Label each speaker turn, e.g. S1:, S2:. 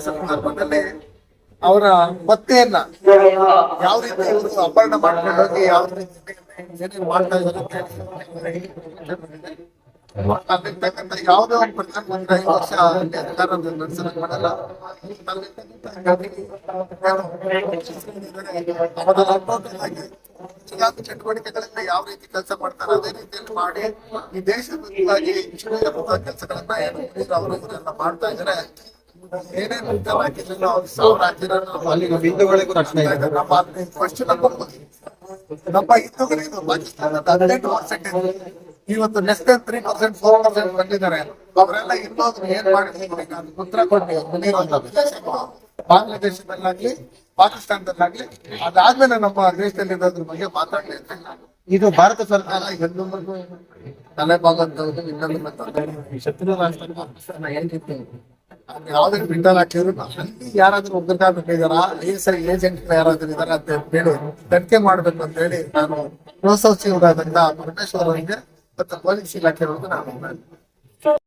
S1: ಸಂದರ್ಭದಲ್ಲಿ ಅವರ ಪತ್ನಿಯನ್ನ ಯಾವ ರೀತಿ ಅಪಹರಣ ಮಾಡ್ಕೊಂಡೋಗಿ ಯಾವ ರೀತಿ ಮಾಡ್ತಾ ಇದ್ದಾರೆ ಯಾವುದೇ ಒಂದು ಪ್ರಧಾನಮಂತ್ರಿ ಐದು ವರ್ಷ ಅಧಿಕಾರ ಮಾಡಲ್ಲ. ಅವರ ಇಲಾಖೆ ಚಟುವಟಿಕೆಗಳನ್ನ ಯಾವ ರೀತಿ ಕೆಲಸ ಮಾಡ್ತಾರೆ ಅದೇ ರೀತಿಯಲ್ಲಿ ಮಾಡಿ ಈ ದೇಶದಲ್ಲಿ ಕೆಲಸಗಳನ್ನ ಏನು ಅವರು ಇವರೆಲ್ಲ ಮಾಡ್ತಾ ಇದ್ರೆ ಏನೇನು ಸಾವಿರ
S2: ಹಿಂದೂಗಳಿಗೂ
S1: ನಮ್ಮ ಹಿಂದೂಗಳಿಗೂ ಪಾಕಿಸ್ತಾನದ ಹದಿನೆಂಟು ಪರ್ಸೆಂಟ್ ಇವತ್ತು next three percent four percent ಬಂದಿದ್ದಾರೆ. ಅವರೆಲ್ಲ ಇನ್ನೊಂದು ಏನ್ ಮಾಡಿದ್ರು ಉತ್ತರ ಕೊಟ್ಟು ಬಾಂಗ್ಲಾದೇಶದಲ್ಲಾಗ್ಲಿ ಪಾಕಿಸ್ತಾನದಲ್ಲಾಗ್ಲಿ ಅದಾದ್ಮೇಲೆ ನಮ್ಮ ದೇಶದಲ್ಲಿ ಇರೋದ್ರ ಬಗ್ಗೆ ಮಾತಾಡ್ಲಿ ಅಂತ
S2: ಇದು ಭಾರತ ಸರ್ಕಾರ
S1: ಹೆಣ್ಣು ತಲೆ ಭಾಗಂತವ್ರು ಇನ್ನೊಂದು ಶತ್ರು ರಾಷ್ಟ್ರ ಪಾಕಿಸ್ತಾನ ಏನಿತ್ತು ಯಾವ್ದೇ ಹಾಕಿದ್ರು ಅಲ್ಲಿ ಯಾರಾದ್ರೂ ಉಗ್ರಗಾಮಿಕ ಇದಾರಾ ಐ ಎಸ್ ಐ ಏಜೆಂಟ್ ಯಾರಾದ್ರೂ ಇದಾರ ಅಂತ ಹೇಳಿ ತನಿಖೆ ಮಾಡ್ಬೇಕು ಅಂತ ಹೇಳಿ ನಾನು ಗೃಹ ಸಚಿವರಾದಂತ ಪರಮೇಶ್ವರ್ ಅವರಿಗೆ ಮತ್ತು ಪೊಲೀಸ್ ಇಲಾಖೆ ನಾನು